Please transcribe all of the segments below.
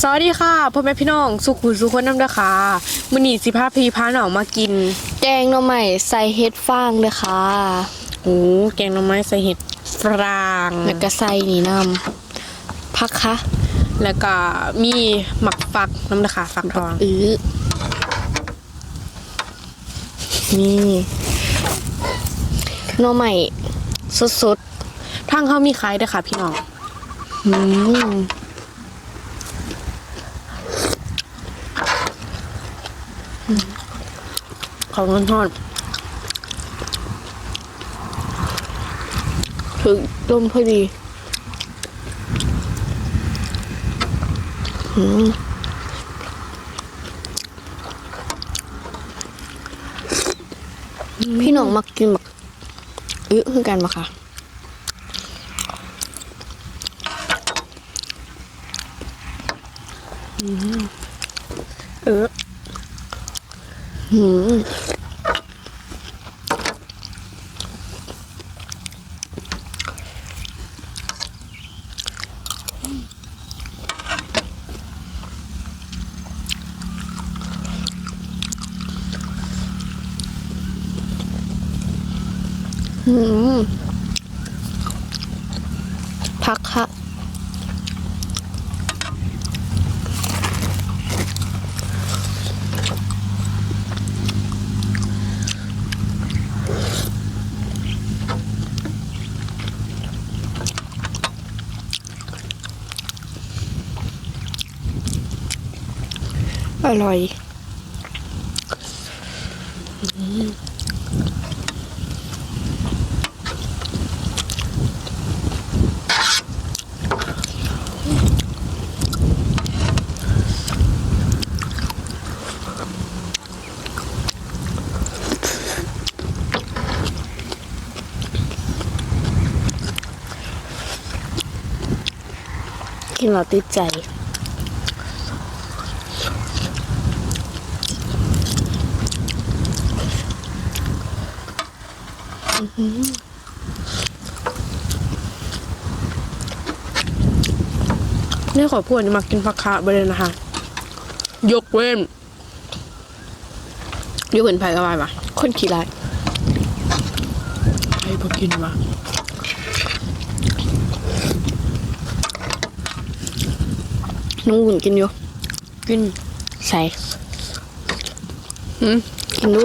สวัสดีค่ะพ่อแม่พี่น้อง สุขุมสุขคนน้ำเด้อค่ะมื้อนี้สิพาพี่พาน้องมากิน แกงหน่อใหม่ใส่เห็ดฟางเลยค่ะโอ้แกงหน่อไม้ใส่เห็ดฟรางแล้วก็ใส่นี่น้ำพักคะแล้วก็มีหมักฟักน้ำเด้อค่ะฟักทองอื้อนี่หน่อใหม่สดทางเขามีขายเด้อค่ะ พี่น้องๆอืม ของร้อนทอดถึงต้มพอดีอืมพี่น้องมักกินแบบอื้อคือกันปะคะเออ อืมอืมพักค่ะ อร่อยกินแล้วติดใจ นี่ขอพูดมากินผักคะไปเลยนะคะ ยกเว้นยกเว้นไผ่ก็ไปปะคนขี้ร้ายไผ่พอกินวะน้องหุ่นกินอยู่ กินใส่กินดู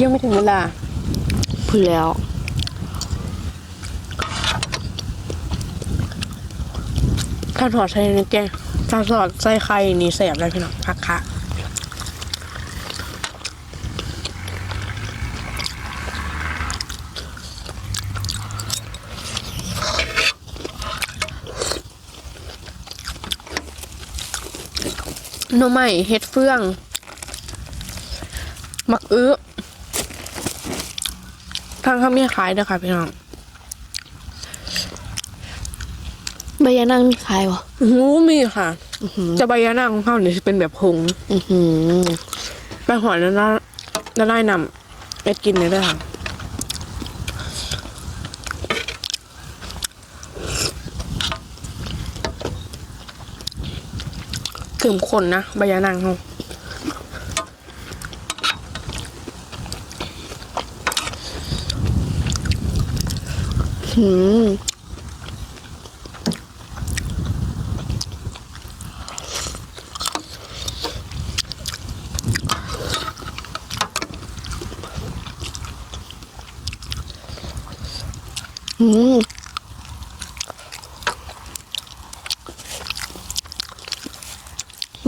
ยังไม่ถึงเวลาพูดแล้ว ถ้าถอดใส่ในแกงถ้าถอดใส่ไข่นี่แสบเลยพี่น้องผักคะหน่อไม้เห็ดเฟืองหมักอื้อ ทางเขามีขายเด้อค่ะพี่น้องใบยานั่งมีขายวะโอ้โหมีค่ะจะใบยานาของเขาเนี่ยจะเป็นแบบผงอือหือไปหอยแล้วน่าแล้วได้นำไปกินเลยด้วยค่ะถึงคนนะใบยานางเขา หืมอืม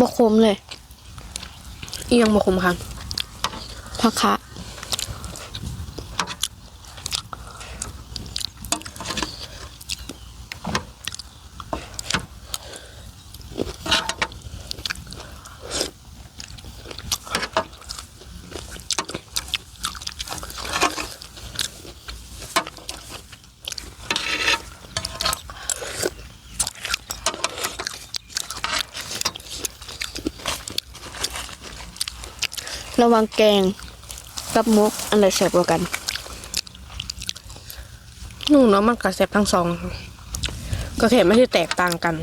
บกคมเลย เอียงมาคมค่ะพักคะ ระวังแกงกับมุกอันไหนแสบกว่ากันหนูเนาะมันกระแสบทั้งสอง ก็แค่ไม่ได้แตกต่างกัน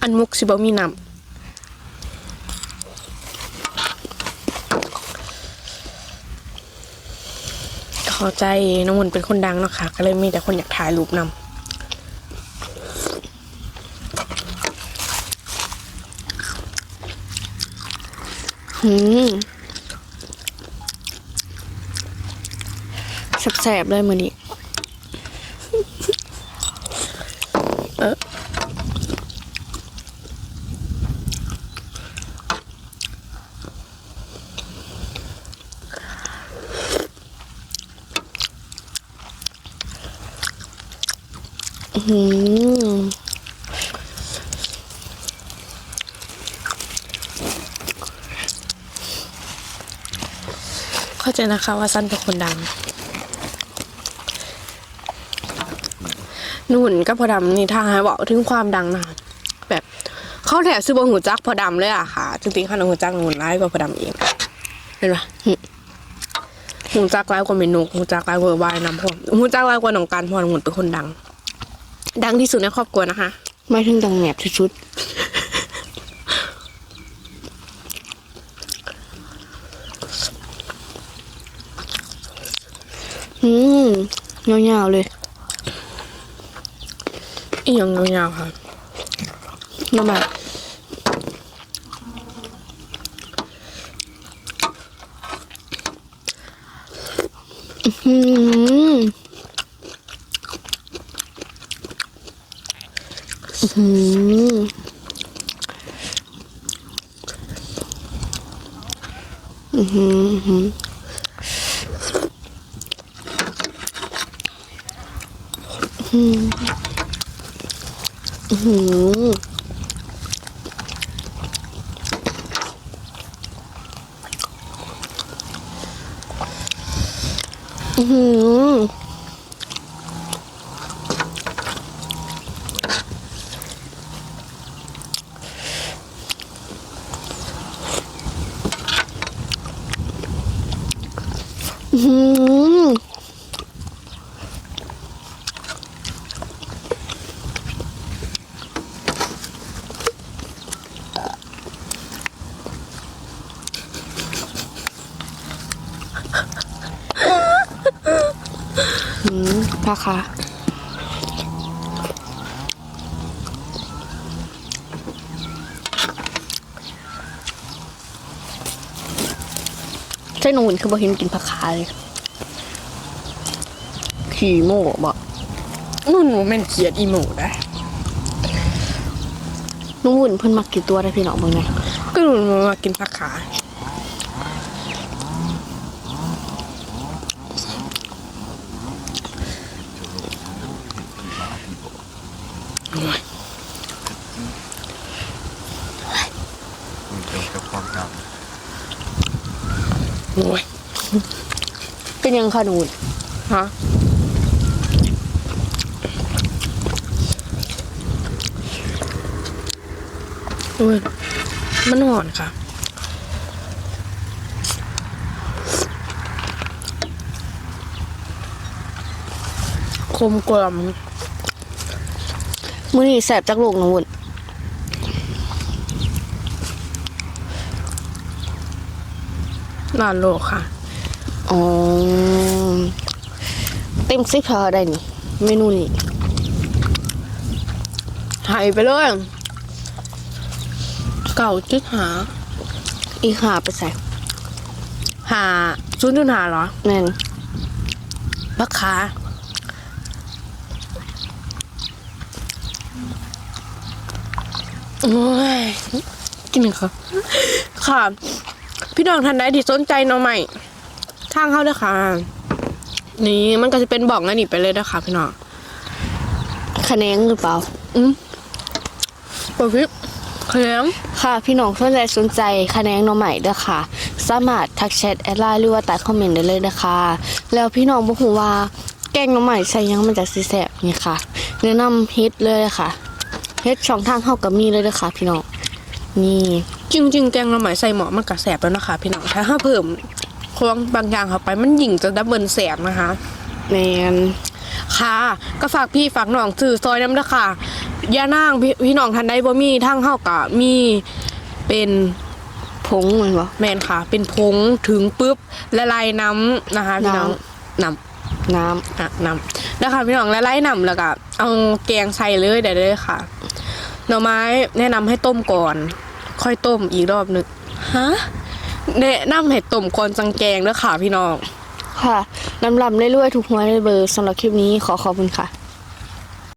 อันมุกสิบมีน้ำข้าใจน้องมนต์เป็นคนดังเนาะค่ะ ก็เลยมีแต่คนอยากถ่ายรูปนำ แสบๆเลยมือนี้เออหืม เข้าใจนะคะว่าสั้นเป็นคนดังนุ่นก็พอดำนี่ทางให้บอกถึงความดังนะแบบเขาแถบซื้อบนหูจักพอดำเลยอะค่ะ จริงๆข้าหูจักนุ่นร้ายกว่าพอดำเองเห็นปะหูจักร้ายกว่าเมนูหูจักร้ายกว่าบายน้ำพวกหูจักร้ายกว่าหนองการพอหนุ่นเป็นคนดัง ดังที่สุดในครอบครัวนะคะ ไม่ถึงดังแหนบที่สุด อืมยาวๆเลยอีหยังยาวๆค่ะน้ำแบบอื้อหืออื้อหืออื้ อืมอืมอหืออื้อหือ อื้อหืออื้อหือ หือพ่อคะใช่หนูนคือบ่เห็นกินผักขาเลยขี่โม่บ่นุ่นหนูเป็นเขียดอีหมูได้หนุ่นเพิ่นมักกี่ตัวได้พี่น้องเบิ่งหน่อยก็นุ่นมากินผักขา มันเกี่ยวกับความจโอ้ยเป็นยังคะหนูนฮะโอ้ยมันหอนค่ะ คมกลม มื้อนี้แสบจักโลกหนูนนานโลกค่ะ อ๋อ เต็มสิบเท่าได้นี่เมนูนี้หายไปเลยเก่าจุดหา อีกหาไปใส่หาศูนย์จุดหาเหรอ แม่นบักขา โอ้ยกินหนึ่งค่ะค่ะ พี่น้องท่านใดที่สนใจน้องใหม่ทางเข้าเลยค่ะ นี่มันก็จะเป็นบอกงั้นนี่ไปเลยนะคะพี่น้องคะแนนหรือเปล่า อืมปอพิบเคลียมค่ะ พี่น้องท่านใดสนใจคะแนนน้องใหม่เด้อค่ะ สามารถทักแชทแอดไลน์หรือว่าใต้คอมเมนต์ได้เลยนะคะ แล้วพี่น้องบ่ฮู้ว่าแกงน้องใหม่ใส่หยังมันจะสิแซ่บนี่ค่ะแนะนำเฮ็ดเลยค่ะ เฮ็ดช่องทางเฮาก็มีเลยเด้อค่ะ พี่น้องนี่จริงๆแกงเราหมายใส่หมอมันกระแสบแล้วนะคะพี่น้องถ้าถ้าเพิ่มควงบางอย่างเข้าไปมันหยิ่งจะดับเบิลแสบนะคะแมนค่ะ ก็ฝากพี่ฝากน้องสื่อซอยน้ำเด้อค่ะย่านางพี่พี่น้องทันได้บ่มีทั้งเฮากะมีเป็นผงเหมือนบ่แมนค่ะ เป็นผงถึงปุ๊บละลายน้ำนะคะพี่น้องน้ำ น้ำอะน้ำนะคะพี่น้องและไล่น้ำแล้วก็เอาแกงใส่เลยได้เลยค่ะ หน่อไม้แนะนำให้ต้มก่อน ค่อยต้มอีกรอบนึงฮะแนะนำให้ต้มก่อนจังแกงเด้อค่ะพี่น้อง ค่ะลำลำเรื่อยๆถูกหวยในเบอร์สำหรับคลิปนี้ขอขอบคุณค่ะ